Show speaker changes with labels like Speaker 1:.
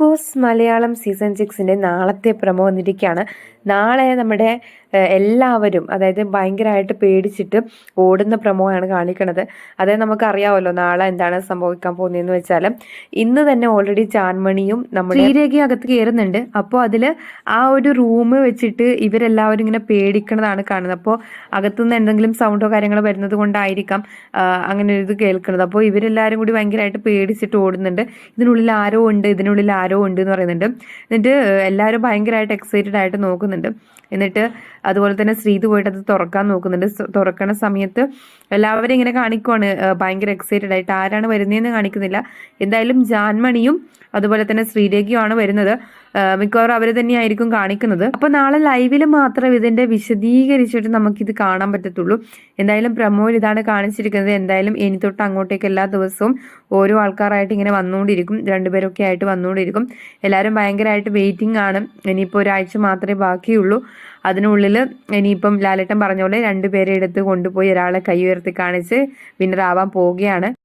Speaker 1: Boss Malayalam season സിക്സിന്റെ നാളത്തെ promo വന്നിരിക്കുകയാണ്. നാളെ നമ്മുടെ എല്ലാവരും അതായത് ഭയങ്കരമായിട്ട് പേടിച്ചിട്ട് ഓടുന്ന പ്രമോയാണ് കാണിക്കണത്. അതായത് നമുക്കറിയാമല്ലോ നാളെ എന്താണ് സംഭവിക്കാൻ പോകുന്നതെന്ന് വെച്ചാൽ ഇന്ന് തന്നെ ഓൾറെഡി ചാൻമണിയും നമ്മുടെ ശ്രീരേഖയും അകത്ത് കയറുന്നുണ്ട് അപ്പോൾ അതിൽ ആ ഒരു റൂം വെച്ചിട്ട് ഇവരെല്ലാവരും ഇങ്ങനെ പേടിക്കണതാണ് കാണുന്നത്. അപ്പോൾ അകത്തുനിന്ന് എന്തെങ്കിലും സൗണ്ടോ കാര്യങ്ങളോ വരുന്നത് കൊണ്ടായിരിക്കാം അങ്ങനെ ഒരു ഇത് കേൾക്കുന്നത്. അപ്പോൾ ഇവരെല്ലാവരും കൂടി ഭയങ്കരമായിട്ട് പേടിച്ചിട്ട് ഓടുന്നുണ്ട്. ഇതിനുള്ളിൽ ആരോ ഉണ്ട് ഇതിനുള്ളിൽ ആരോ ഉണ്ട് എന്ന് പറയുന്നുണ്ട്. എന്നിട്ട് എല്ലാവരും ഭയങ്കരമായിട്ട് എക്സൈറ്റഡ് ആയിട്ട് നോക്കുന്നുണ്ട്. എന്നിട്ട് അതുപോലെ തന്നെ ശ്രീത് പോയിട്ട് അത് തുറക്കാൻ നോക്കുന്നുണ്ട്. തുറക്കണ സമയത്ത് എല്ലാവരും ഇങ്ങനെ കാണിക്കുവാണ്. ഭയങ്കര എക്സൈറ്റഡ് ആയിട്ട് ആരാണ് വരുന്നതെന്ന് കാണിക്കുന്നില്ല. എന്തായാലും ജാൻമണിയും അതുപോലെ തന്നെ ശ്രീരേഖയുമാണ് വരുന്നത്. മിക്കവാറും അവർ തന്നെയായിരിക്കും കാണിക്കുന്നത്. അപ്പോൾ നാളെ ലൈവിൽ മാത്രം ഇതിന്റെ വിശദീകരിച്ചിട്ട് നമുക്കിത് കാണാൻ പറ്റത്തുള്ളൂ. എന്തായാലും പ്രമോയിൽ ഇതാണ് കാണിച്ചിരിക്കുന്നത്. എന്തായാലും ഇനി തൊട്ട് അങ്ങോട്ടേക്ക് എല്ലാ ദിവസവും ഓരോ ആൾക്കാരായിട്ട് ഇങ്ങനെ വന്നുകൊണ്ടിരിക്കും. രണ്ടുപേരൊക്കെ ആയിട്ട് വന്നുകൊണ്ടിരിക്കും. എല്ലാവരും ഭയങ്കരമായിട്ട് വെയിറ്റിംഗ് ആണ്. ഇനിയിപ്പോൾ ഒരാഴ്ച മാത്രമേ ബാക്കിയുള്ളൂ. അതിനുള്ളിൽ ഇനിയിപ്പം ലാലേട്ടൻ പറഞ്ഞ പോലെ രണ്ടുപേരെ എടുത്ത് കൊണ്ടുപോയി ഒരാളെ കൈ ഉയർത്തി കാണിച്ച് വിന്നറാവാൻ പോവുകയാണ്.